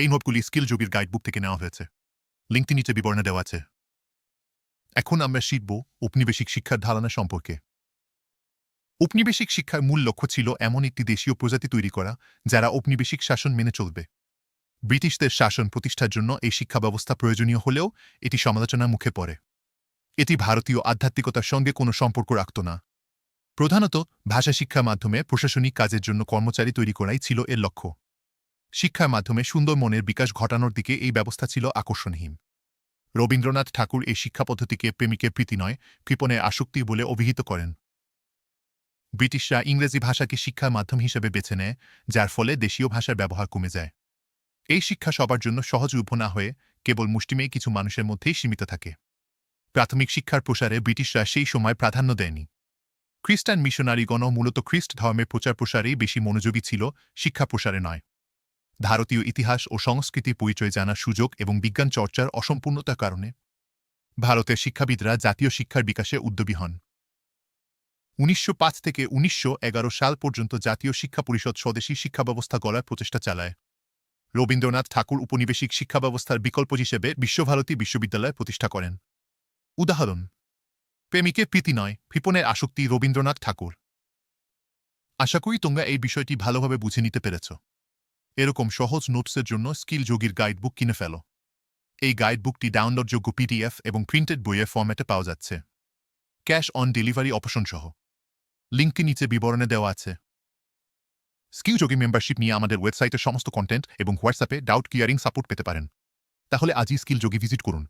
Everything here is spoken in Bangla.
এই নোটগুলি স্কিল যোগীর গাইডবুক থেকে নেওয়া হয়েছে। লিঙ্কটি নিচে বিবরণে দেওয়া আছে। এখন আমরা শিখব ঔপনিবেশিক শিক্ষার ধারণা সম্পর্কে। ঔপনিবেশিক শিক্ষার মূল লক্ষ্য ছিল এমন একটি দেশীয় প্রজাতি তৈরি করা, যারা ঔপনিবেশিক শাসন মেনে চলবে। ব্রিটিশদের শাসন প্রতিষ্ঠার জন্য এই শিক্ষা ব্যবস্থা প্রয়োজনীয় হলেও এটি সমালোচনার মুখে পড়ে। এটি ভারতীয় আধ্যাত্মিকতার সঙ্গে কোনো সম্পর্ক রাখত না। প্রধানত ভাষা শিক্ষার মাধ্যমে প্রশাসনিক কাজের জন্য কর্মচারী তৈরি করাই ছিল এর লক্ষ্য। শিক্ষার মাধ্যমে সুন্দর মনের বিকাশ ঘটানোর দিকে এই ব্যবস্থা ছিল আকর্ষণহীন। রবীন্দ্রনাথ ঠাকুর এই শিক্ষা পদ্ধতিকে প্রেমিকের প্রীতি নয়, কৃপণের আসক্তি বলে অভিহিত করেন। ব্রিটিশরা ইংরেজি ভাষাকে শিক্ষার মাধ্যম হিসেবে বেছে নেয়, যার ফলে দেশীয় ভাষার ব্যবহার কমে যায়। এই শিক্ষা সবার জন্য সহজ সহজলভ্য না হয়ে কেবল মুষ্টিমেয় কিছু মানুষের মধ্যেই সীমিত থাকে। প্রাথমিক শিক্ষার প্রসারে ব্রিটিশরা সেই সময় প্রাধান্য দেয়নি। খ্রিস্টান মিশনারিগণ মূলত খ্রিস্ট ধর্মের প্রচার প্রসারেই বেশি মনোযোগী ছিল, শিক্ষা প্রসারে নয়। ভারতীয় ইতিহাস ও সংস্কৃতি পরিচয় জানার সুযোগ এবং বিজ্ঞান চর্চার অসম্পূর্ণতার কারণে। ভারতের শিক্ষাবিদরা জাতীয় শিক্ষার বিকাশে উদ্যোগী হন। উনিশশো পাঁচ থেকে উনিশশো এগারো সাল পর্যন্ত জাতীয় শিক্ষা পরিষদ স্বদেশী শিক্ষা ব্যবস্থা গড়ার প্রচেষ্টা চালায়। রবীন্দ্রনাথ ঠাকুর উপনিবেশিক শিক্ষা ব্যবস্থার বিকল্প হিসেবে বিশ্বভারতী বিশ্ববিদ্যালয় প্রতিষ্ঠা করেন। উদাহরণ, প্রেমিকের প্রীতি নয় কৃপণের আসক্তি রবীন্দ্রনাথ ঠাকুর। আশা করি তোমরা এই বিষয়টি ভালোভাবে বুঝে নিতে পেরেছ। এরকম সহজ নোটসের জন্য স্কিল যোগীর গাইডবুক কিনে ফেলো। এই গাইডবুকটি ডাউনলোডযোগ্য পিডিএফ এবং প্রিন্টেড বইয়ের ফর্ম্যাটে পাওয়া যাচ্ছে। ক্যাশ অন ডেলিভারি অপশন সহ। লিঙ্কটি নিচে বিবরণে দেওয়া আছে। স্কিল যোগী মেম্বারশিপ নিয়ে আমাদের ওয়েবসাইটের সমস্ত কন্টেন্ট এবং হোয়াটসঅ্যাপে ডাউট ক্লিয়ারিং সাপোর্ট পেতে পারেন। তাহলে আজই স্কিল যোগী ভিজিট করুন।